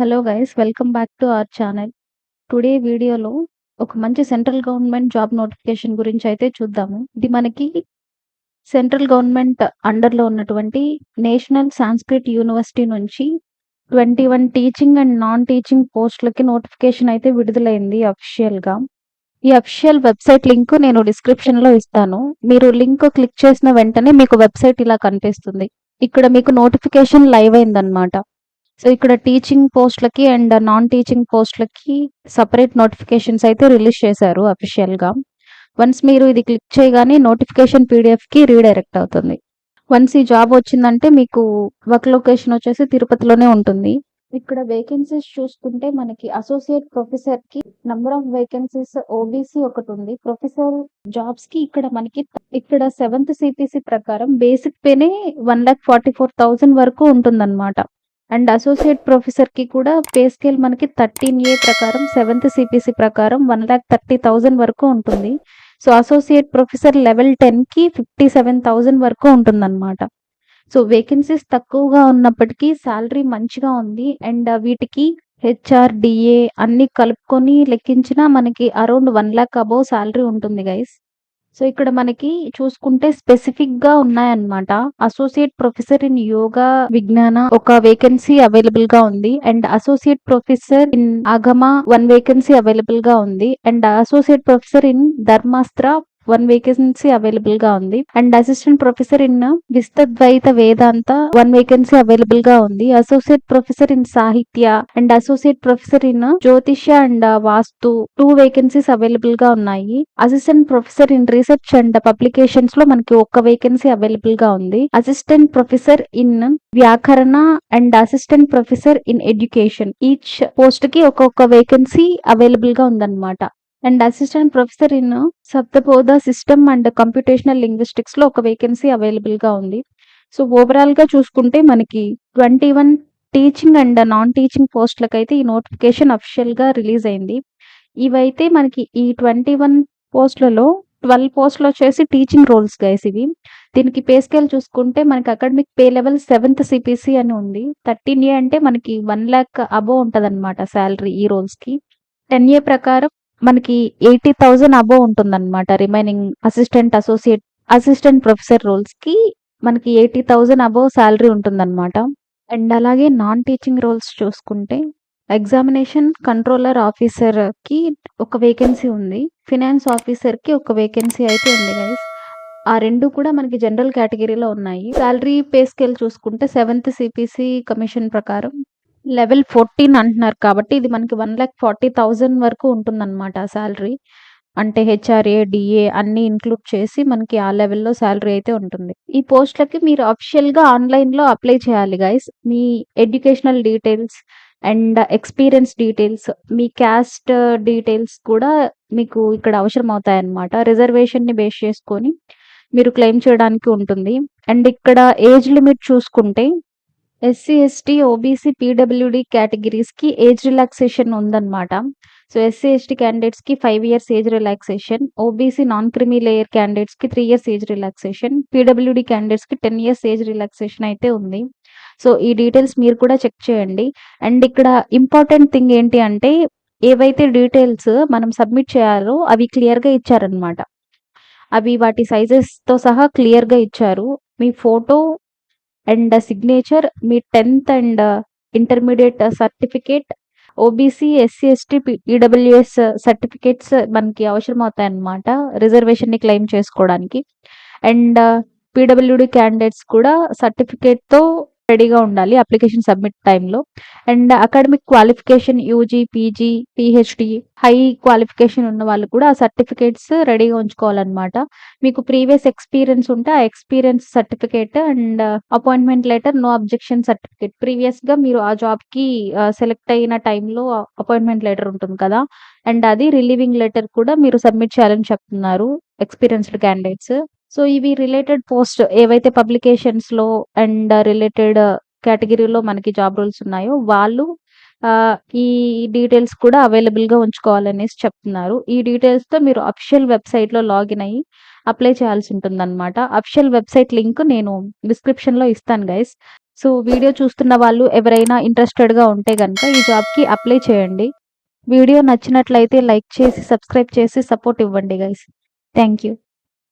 Hello guys welcome back to our channel today వీడియోలో ఒక మంచి సెంట్రల్ గవర్నమెంట్ జాబ్ నోటిఫికేషన్ గురించి అయితే చూద్దాము. ఇది మనకి సెంట్రల్ గవర్నమెంట్ అండర్లో ఉన్నటువంటి నేషనల్ సాంస్క్రిట్ యూనివర్సిటీ నుంచి twenty one teaching and non teaching పోస్టులకి నోటిఫికేషన్ అయితే విడుదలైంది అఫీషియల్గా ఈ అఫీషియల్ వెబ్సైట్ లింక్ నేను డిస్క్రిప్షన్లో ఇస్తాను. మీరు లింక్ క్లిక్ చేసిన వెంటనే మీకు వెబ్సైట్ ఇలా కనిపిస్తుంది. ఇక్కడ మీకు నోటిఫికేషన్ లైవ్ అయిందనమాట సో ఇక్కడ టీచింగ్ పోస్ట్లకి అండ్ నాన్ టీచింగ్ పోస్ట్లకి సపరేట్ నోటిఫికేషన్స్ అయితే రిలీజ్ చేశారు అఫీషియల్గా వన్స్ మీరు ఇది క్లిక్ చేయగానే నోటిఫికేషన్ పీడిఎఫ్కి రీడైరెక్ట్ అవుతుంది. వన్స్ ఈ జాబ్ వచ్చిందంటే మీకు వర్క్ లొకేషన్ వచ్చేసి తిరుపతిలోనే ఉంటుంది. ఇక్కడ వేకెన్సీస్ చూసుకుంటే మనకి అసోసియేట్ ప్రొఫెసర్కి నంబర్ ఆఫ్ వేకెన్సీస్ ఓబీసీ ఒకటి ఉంది. ప్రొఫెసర్ జాబ్స్కి ఇక్కడ మనకి ఇక్కడ సెవెంత్ సిపిసి ప్రకారం బేసిక్ పేనే one lakh forty four thousand వరకు ఉంటుందన్నమాట. అండ్ అసోసియేట్ ప్రొఫెసర్కి కూడా పే స్కేల్ మనకి థర్టీన్ ఏ ప్రకారం సెవెంత్ సిపిసి ప్రకారం వన్ ల్యాక్ థర్టీ థౌసండ్ వరకు ఉంటుంది. సో అసోసియేట్ ప్రొఫెసర్ లెవెల్ టెన్కి ఫిఫ్టీ సెవెన్ థౌసండ్ వరకు ఉంటుందన్నమాట. సో వేకెన్సీస్ తక్కువగా ఉన్నప్పటికీ శాలరీ మంచిగా ఉంది. అండ్ వీటికి హెచ్ఆర్ డిఏ అన్ని కలుపుకొని లెక్కించినా మనకి around one lakh above salary ఉంటుంది గైస్ సో ఇక్కడ మనకి చూసుకుంటే స్పెసిఫిక్గా ఉన్నాయన్నమాట. అసోసియేట్ ప్రొఫెసర్ ఇన్ యోగా విజ్ఞాన ఒక వేకెన్సీ అవైలబుల్గా ఉంది. And associate professor in Agama one vacancy అవైలబుల్గా ఉంది. And associate professor in Dharmashastra one vacancy అవైలబుల్గా ఉంది. And assistant professor in Vishishtadvaita Vedanta one vacancy అవైలబుల్గా ఉంది. Associate professor in Sahitya and associate professor in Jyotishya and Vastu two vacancies అవైలబుల్గా ఉన్నాయి. Assistant professor in research and పబ్లికేషన్స్లో మనకి ఒక్క vacancy అవైలబుల్గా ఉంది. Assistant professor in Vyakarana and assistant professor in education each పోస్ట్కి ఒక్కొక్క వేకెన్సీ అవైలబుల్గా ఉందన్నమాట. And assistant professor in Shabdabodha system and computational లింగ్విస్టిక్స్లో ఒక వేకెన్సీ అవైలబుల్గా ఉంది. సో ఓవరాల్గా చూసుకుంటే మనకి twenty one teaching and non teaching పోస్టులకు అయితే ఈ నోటిఫికేషన్ అఫిషియల్గా రిలీజ్ అయింది. ఇవైతే మనకి ఈ ట్వంటీ వన్ పోస్టులలో ట్వెల్వ్ పోస్టులు వచ్చేసి టీచింగ్ రోల్స్ గైస్ ఇవి. దీనికి పే స్కేల్ చూసుకుంటే మనకి academic pay level seventh CPC అని ఉంది. థర్టీన్ ఏ అంటే మనకి వన్ ల్యాక్ అబోవ్ ఉంటుంది అనమాట శాలరీ ఈ రోల్స్కి టెన్ ఏ ప్రకారం మనకి ఎయిటీ థౌజండ్ అబోవ్ ఉంటుందన్నమాట. Remaining assistant associate assistant professor రోల్స్కి మనకి ఎయిటీ థౌజండ్ అబోవ్ శాలరీ ఉంటుందన్నమాట. అండ్ అలాగే నాన్ టీచింగ్ రోల్స్ చూసుకుంటే ఎగ్జామినేషన్ కంట్రోలర్ ఆఫీసర్కి ఒక వేకెన్సీ ఉంది. ఫినాన్స్ ఆఫీసర్కి ఒక వేకెన్సీ అయితే ఉంది గైస్ ఆ రెండు కూడా మనకి జనరల్ కేటగిరీలో ఉన్నాయి. శాలరీ పే స్కేల్ చూసుకుంటే సెవెంత్ సిపిసి కమిషన్ ప్రకారం లెవెల్ ఫోర్టీన్ అంటున్నారు కాబట్టి ఇది మనకి వన్ ల్యాక్ ఫార్టీ థౌజండ్ వరకు ఉంటుందన్నమాట శాలరీ. అంటే హెచ్ఆర్ఏ డిఏ అన్ని ఇంక్లూడ్ చేసి మనకి ఆ లెవెల్లో శాలరీ అయితే ఉంటుంది. ఈ పోస్ట్లకి మీరు అఫిషియల్గా ఆన్లైన్లో అప్లై చేయాలి guys. Me educational details and experience details me caste details కూడా మీకు ఇక్కడ అవసరం అవుతాయి అన్నమాట రిజర్వేషన్ని బేస్ చేసుకొని మీరు క్లెయిమ్ చేయడానికి ఉంటుంది. అండ్ ఇక్కడ ఏజ్ లిమిట్ చూసుకుంటే ఎస్సీ ఎస్టీ ఓబీసీ పీడబ్ల్యూడి కేటగిరీస్కి ఏజ్ రిలాక్సేషన్ ఉందన్నమాట. సో ఎస్సీ ఎస్టీ క్యాండిడేట్స్కి five years age relaxation OBC non creamy layer క్యాండిడేట్స్కి three years age relaxation PWD క్యాండిడేట్స్కి టెన్ ఇయర్స్ ఏజ్ రిలాక్సేషన్ అయితే ఉంది. సో ఈ డీటెయిల్స్ మీరు కూడా చెక్ చేయండి. అండ్ ఇక్కడ ఇంపార్టెంట్ థింగ్ ఏంటి అంటే ఏవైతే డీటెయిల్స్ మనం సబ్మిట్ చేయాలో అవి క్లియర్గా ఇచ్చారనమాట అవి వాటి సైజెస్తో సహా క్లియర్గా ఇచ్చారు. మీ photo and signature me tenth and intermediate certificate OBC SC ST EWS certificates మనకి అవసరం అవుతాయి అన్నమాట రిజర్వేషన్ని క్లెయిమ్ చేసుకోవడానికి. అండ్ పీడబ్ల్యూడి క్యాండిడేట్స్ కూడా సర్టిఫికేట్తో రెడీగా ఉండాలి అప్లికేషన్ సబ్మిట్ టైంలో. And academic qualification UG PG PhD high qualification ఉన్న వాళ్ళు కూడా ఆ సర్టిఫికేట్స్ రెడీగా ఉంచుకోవాలన్నమాట. మీకు ప్రీవియస్ ఎక్స్పీరియన్స్ ఉంటే ఆ experience certificate and appointment letter no objection certificate. ప్రీవియస్గా మీరు ఆ జాబ్కి సెలెక్ట్ అయిన టైంలో అపాయింట్మెంట్ లెటర్ ఉంటుంది కదా. అండ్ అది రిలీవింగ్ లెటర్ కూడా మీరు సబ్మిట్ చేయాలని చెప్తున్నారు ఎక్స్పీరియన్స్డ్ క్యాండిడేట్స్. సో ఇవి రిలేటెడ్ పోస్ట్ ఏవైతే పబ్లికేషన్స్లో అండ్ రిలేటెడ్ కేటగిరీలో మనకి జాబ్ రోల్స్ ఉన్నాయో వాళ్ళు ఈ డీటెయిల్స్ కూడా అవైలబుల్గా ఉంచుకోవాలనేసి చెప్తున్నారు ఈ డీటెయిల్స్తో మీరు అఫిషియల్ వెబ్సైట్లో లాగిన్ అయ్యి అప్లై చేయాల్సి ఉంటుంది అనమాట అఫిషియల్ వెబ్సైట్ లింక్ నేను డిస్క్రిప్షన్లో ఇస్తాను గైస్ సో వీడియో చూస్తున్న వాళ్ళు ఎవరైనా ఇంట్రెస్టెడ్‌గా ఉంటే కనుక ఈ జాబ్‌కి అప్లై చేయండి. వీడియో నచ్చినట్లయితే లైక్ చేసి, సబ్స్క్రైబ్ చేసి సపోర్ట్ ఇవ్వండి గైస్. Thank you.